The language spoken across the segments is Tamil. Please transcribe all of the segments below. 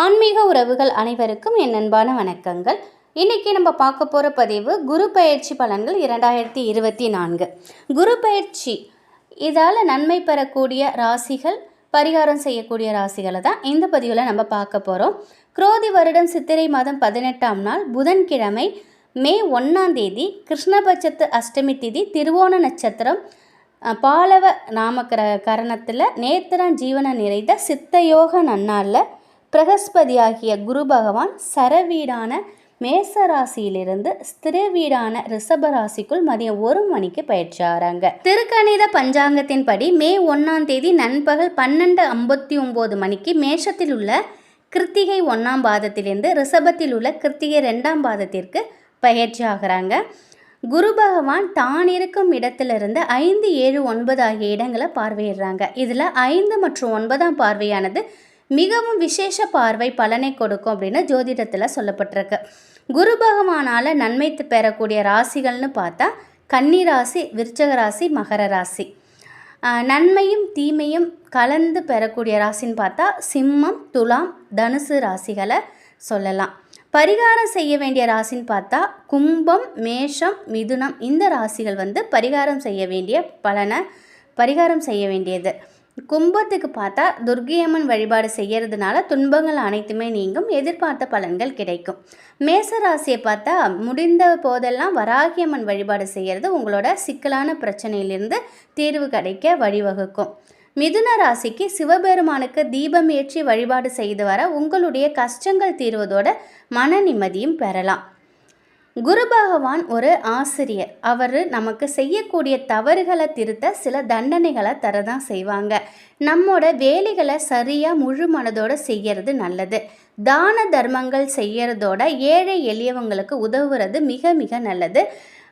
ஆன்மீக உறவுகள் அனைவருக்கும் என் அன்பான வணக்கங்கள். இன்றைக்கி நம்ம பார்க்க போகிற பதிவு குரு பயிற்சி பலன்கள் இரண்டாயிரத்தி இருபத்தி நான்கு. குரு பயிற்சி இதால் நன்மை பெறக்கூடிய ராசிகள் பரிகாரம் செய்யக்கூடிய ராசிகளை தான் இந்த பதிவில் நம்ம பார்க்க போகிறோம் குரோதி வருடம் சித்திரை மாதம் பதினெட்டாம் நாள் புதன்கிழமை மே ஒன்றாம் தேதி கிருஷ்ணபட்சத்து அஷ்டமி திதி திருவோண நட்சத்திரம் பாலவ நாமக்கர கரணத்தில் நேத்திரன் ஜீவன நிறைந்த சித்தயோக நன்னாளில் பிரகஸ்பதியாகிய குரு பகவான் சரவீடான மேசராசியிலிருந்து ஸ்திரவீடான ஸ்திர வீடான மதியம் ஒரு மணிக்கு பயிற்சி திருக்கணித பஞ்சாங்கத்தின்படி மே ஒன்றாம் தேதி நண்பகல் பன்னெண்டு ஐம்பத்தி ஒம்பது மணிக்கு மேஷத்தில் உள்ள கிருத்திகை ஒன்றாம் பாதத்திலிருந்து ரிஷபத்தில் உள்ள கிருத்திகை ரெண்டாம் பாதத்திற்கு பயிற்சி ஆகிறாங்க குரு பகவான் தான் இருக்கும் இடத்திலிருந்து ஐந்து ஏழு ஒன்பது ஆகிய இடங்களை பார்வையிடுறாங்க. இதில் ஐந்து மற்றும் ஒன்பதாம் பார்வையானது மிகவும் விசேஷ பார்வை பலனை கொடுக்கும் அப்படின்னு ஜோதிடத்தில் சொல்லப்பட்டிருக்கு. குரு பகவானால் நன்மை பெறக்கூடிய ராசிகள்னு பார்த்தா கன்னி ராசி விருச்சக ராசி மகர ராசி. நன்மையும் தீமையும் கலந்து பெறக்கூடிய ராசின்னு பார்த்தா சிம்மம் துலாம் தனுசு ராசிகளை சொல்லலாம். பரிகாரம் செய்ய வேண்டிய ராசின்னு பார்த்தா கும்பம் மேஷம் மிதுனம் இந்த ராசிகள் வந்து பரிகாரம் செய்ய வேண்டிய பலனை பரிகாரம் செய்ய வேண்டியது. கும்பத்துக்கு பார்த்தா துர்கியம்மன் வழிபாடு செய்கிறதுனால துன்பங்கள் அனைத்துமே நீங்கும் எதிர்பார்த்த பலன்கள் கிடைக்கும். மேச ராசியை பார்த்தா முடிந்த போதெல்லாம் வராகியம்மன் வழிபாடு செய்கிறது உங்களோட சிக்கலான பிரச்சனையிலிருந்து தீர்வு கிடைக்க வழிவகுக்கும். மிதுன ராசிக்கு சிவபெருமானுக்கு தீபம் ஏற்றி வழிபாடு செய்து வர உங்களுடைய கஷ்டங்கள் தீர்வதோட மன நிம்மதியும் பெறலாம். குரு பகவான் ஒரு ஆசிரியர். அவர் நமக்கு செய்யக்கூடிய தவறுகளை திருத்த சில தண்டனைகளை தரதான் செய்வாங்க. நம்மோட வேலைகளை சரியாக முழு மனதோடு செய்யறது நல்லது. தான தர்மங்கள் செய்யறதோட ஏழை எளியவங்களுக்கு உதவுறது மிக மிக நல்லது.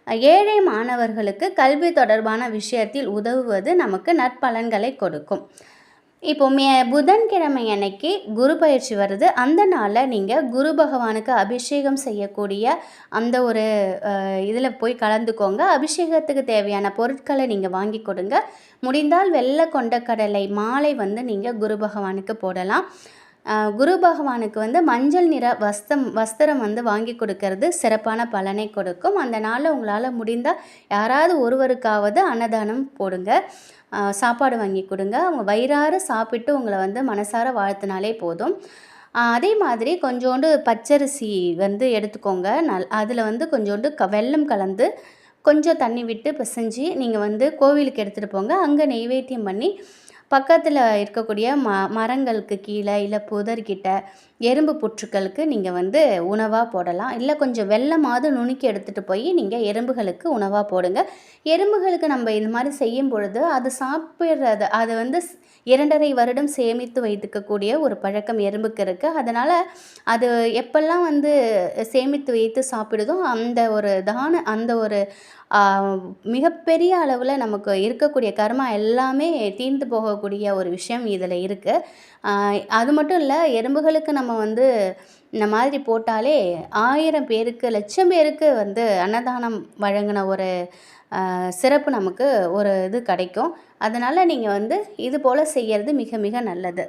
ஏழை மாணவர்களுக்கு கல்வி தொடர்பான விஷயத்தில் உதவுவது நமக்கு நற்பலன்களை கொடுக்கும். இப்போ மே புதன்கிழமை அன்னைக்கு குரு பயிற்சி வருது அந்த நாளில் நீங்கள் குரு பகவானுக்கு அபிஷேகம் செய்யக்கூடிய அந்த ஒரு இதில் போய் கலந்துக்கோங்க. அபிஷேகத்துக்கு தேவையான பொருட்களை நீங்கள் வாங்கி கொடுங்க. முடிந்தால் வெள்ளை கொண்ட கடலை மாலை வந்து நீங்கள் குரு பகவானுக்கு போடலாம். குரு பகவானுக்கு வந்து மஞ்சள் நிற வஸ்தம் வஸ்திரம் வந்து வாங்கி கொடுக்கறது சிறப்பான பலனை கொடுக்கும். அந்த நாளில் உங்களால் முடிந்தால் யாராவது ஒருவருக்காவது அன்னதானம் போடுங்க. சாப்பாடு வாங்கி கொடுங்க. அவங்க வயிறார சாப்பிட்டு உங்களை வந்து மனசார வாழ்த்தினாலே போதும். அதே மாதிரி கொஞ்சோண்டு பச்சரிசி வந்து எடுத்துக்கோங்க. நல் அதில் வந்து கொஞ்சோண்டு க வெல்லம் கலந்து கொஞ்சம் தண்ணி விட்டு பிசைஞ்சு நீங்கள் வந்து கோவிலுக்கு எடுத்துகிட்டு போங்க. அங்கே நெய்வேத்தியம் பண்ணி பக்கத்தில் இருக்கக்கூடிய ம மரங்களுக்கு கீழே இல்லை புதர்கிட்ட எறும்பு புற்றுக்களுக்கு நீங்கள் வந்து உணவாக போடலாம். இல்லை கொஞ்சம் வெள்ளமாவது நுணுக்கி எடுத்துகிட்டு போய் நீங்கள் எறும்புகளுக்கு உணவாக போடுங்க. எறும்புகளுக்கு நம்ம இந்த மாதிரி செய்யும் பொழுது அது சாப்பிட்றது அது வந்து இரண்டரை வருடம் சேமித்து வைத்துக்கக்கூடிய ஒரு பழக்கம் எறும்புக்கு இருக்குது அதனால் அது எப்பெல்லாம் வந்து சேமித்து வைத்து சாப்பிடுதோ அந்த ஒரு தான அந்த ஒரு மிகப்பெரிய அளவில் நமக்கு இருக்கக்கூடிய கர்மா எல்லாமே தீர்ந்து போகக்கூடிய ஒரு விஷயம் இதில் இருக்குது அது மட்டும் இல்லை எறும்புகளுக்கு நம்ம வந்து இந்த மாதிரி போட்டாலே ஆயிரம் பேருக்கு லட்சம் பேருக்கு வந்து அன்னதானம் வழங்கின ஒரு சிறப்பு நமக்கு ஒரு இது கிடைக்கும். அதனால் நீங்கள் வந்து இது போல் செய்கிறது மிக மிக நல்லது.